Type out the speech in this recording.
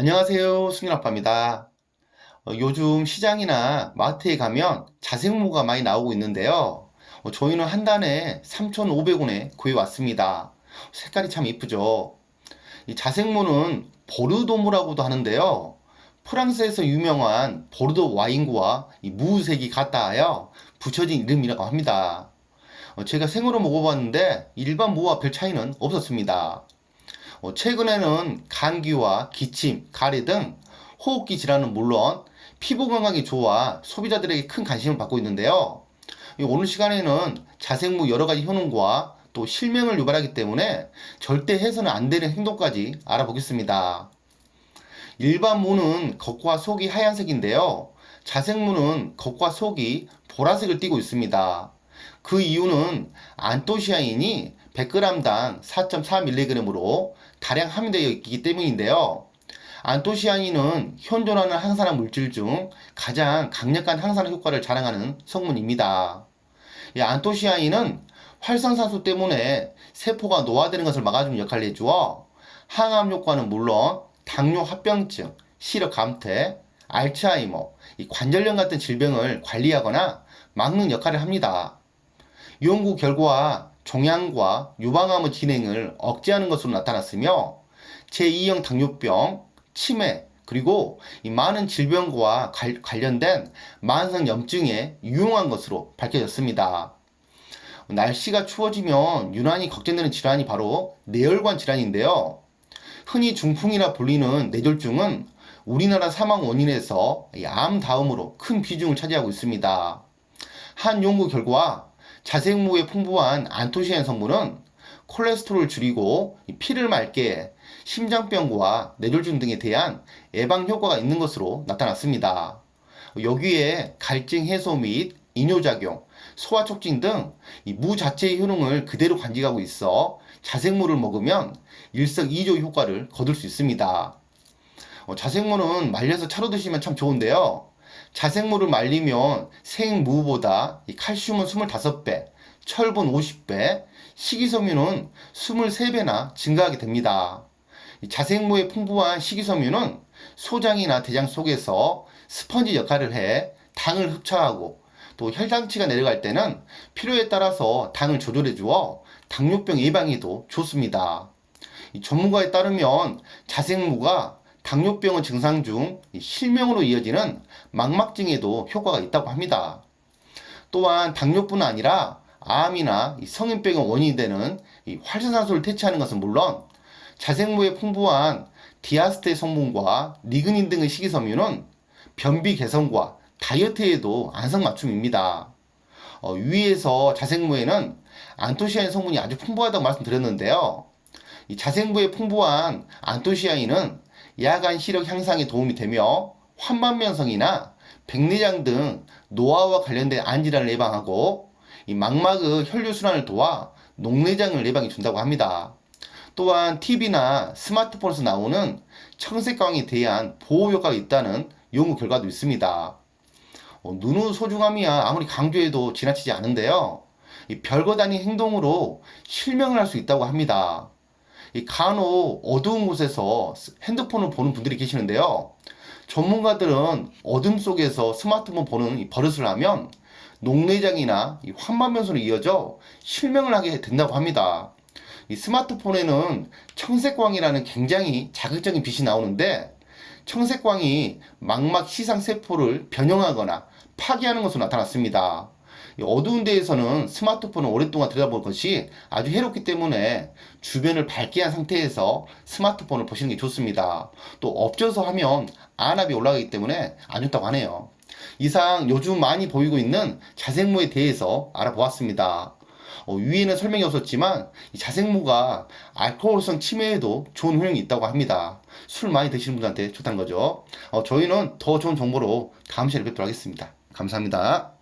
안녕하세요. 승윤 아빠입니다. 어, 요즘 시장이나 마트에 가면 자생모가 많이 나오고 있는데요. 어, 저희는 한 단에 3,500원에 구해왔습니다. 색깔이 참 이쁘죠. 이 자생모는 보르도무라고도 하는데요. 프랑스에서 유명한 보르도 와인과 이 무색이 같다 하여 붙여진 이름이라고 합니다. 어, 제가 생으로 먹어봤는데 일반 무와 별 차이는 없었습니다. 어, 최근에는 감기와 기침, 가래 등 호흡기 질환은 물론 피부 건강에 좋아 소비자들에게 큰 관심을 받고 있는데요. 이 오늘 시간에는 자생무 여러 가지 효능과 또 실명을 유발하기 때문에 절대 해서는 안 되는 행동까지 알아보겠습니다. 일반 무는 겉과 속이 하얀색인데요. 자생무는 겉과 속이 보라색을 띠고 있습니다. 그 이유는 안토시아닌이 100g당 4.4mg으로 다량 함유되어 있기 때문인데요. 안토시아닌은 현존하는 항산화 물질 중 가장 강력한 항산화 효과를 자랑하는 성분입니다. 이 안토시아닌은 활성산소 때문에 세포가 노화되는 것을 막아주는 역할을 해주어 항암 효과는 물론 당뇨 합병증, 시력 감퇴, 알츠하이머, 관절염 같은 질병을 관리하거나 막는 역할을 합니다. 연구 결과 종양과 유방암의 진행을 억제하는 것으로 나타났으며 제2형 당뇨병, 치매, 그리고 이 많은 질병과 관련된 만성 염증에 유용한 것으로 밝혀졌습니다. 날씨가 추워지면 유난히 걱정되는 질환이 바로 뇌혈관 질환인데요. 흔히 중풍이라 불리는 뇌졸중은 우리나라 사망 원인에서 암 다음으로 큰 비중을 차지하고 있습니다. 한 연구 결과 자생무에 풍부한 안토시안 성분은 콜레스테롤을 줄이고 피를 맑게 심장병과 뇌졸중 등에 대한 예방 효과가 있는 것으로 나타났습니다. 여기에 갈증 해소 및 이뇨작용, 소화 촉진 등 무 자체의 효능을 그대로 간직하고 있어 자생무를 먹으면 일석이조 효과를 거둘 수 있습니다. 어, 자생무는 말려서 차로 드시면 참 좋은데요. 자생물을 말리면 생무보다 칼슘은 25배, 철분 50배, 식이섬유는 23배나 증가하게 됩니다. 자생무의 풍부한 식이섬유는 소장이나 대장 속에서 스펀지 역할을 해 당을 흡착하고 또 혈당치가 내려갈 때는 필요에 따라서 당을 조절해 주어 당뇨병 예방에도 좋습니다. 전문가에 따르면 자생무가 당뇨병의 증상 중 실명으로 이어지는 망막증에도 효과가 있다고 합니다. 또한 당뇨뿐 아니라 암이나 성인병의 원인이 되는 활성산소를 퇴치하는 것은 물론 자생무에 풍부한 디아스테 성분과 리그닌 등의 식이섬유는 변비 개선과 다이어트에도 안성맞춤입니다. 어, 위에서 자생무에는 안토시아닌 성분이 아주 풍부하다고 말씀드렸는데요. 이 자생무에 풍부한 안토시아닌은 야간 시력 향상에 도움이 되며 환만면성이나 백내장 등 노화와 관련된 안질환을 예방하고 이 망막의 혈류순환을 도와 녹내장을 예방해 준다고 합니다. 또한 TV나 스마트폰에서 나오는 청색광에 대한 보호 효과가 있다는 연구 결과도 있습니다. 어, 눈의 소중함이야 아무리 강조해도 지나치지 않은데요. 이 별거 다닌 행동으로 실명을 할 수 있다고 합니다. 이 간혹 어두운 곳에서 핸드폰을 보는 분들이 계시는데요. 전문가들은 어둠 속에서 스마트폰 보는 버릇을 하면 녹내장이나 환만면으로 이어져 실명을 하게 된다고 합니다. 이 스마트폰에는 청색광이라는 굉장히 자극적인 빛이 나오는데 청색광이 망막 시상 세포를 변형하거나 파괴하는 것으로 나타났습니다. 어두운 데에서는 스마트폰을 오랫동안 들여다볼 것이 아주 해롭기 때문에 주변을 밝게 한 상태에서 스마트폰을 보시는 게 좋습니다. 또 엎져서 하면 안압이 올라가기 때문에 안 좋다고 하네요. 이상 요즘 많이 보이고 있는 자생무에 대해서 알아보았습니다. 어, 위에는 설명이 없었지만 자생무가 알코올성 치매에도 좋은 효능이 있다고 합니다. 술 많이 드시는 분들한테 좋다는 거죠. 어, 저희는 더 좋은 정보로 다음 시간에 뵙도록 하겠습니다. 감사합니다.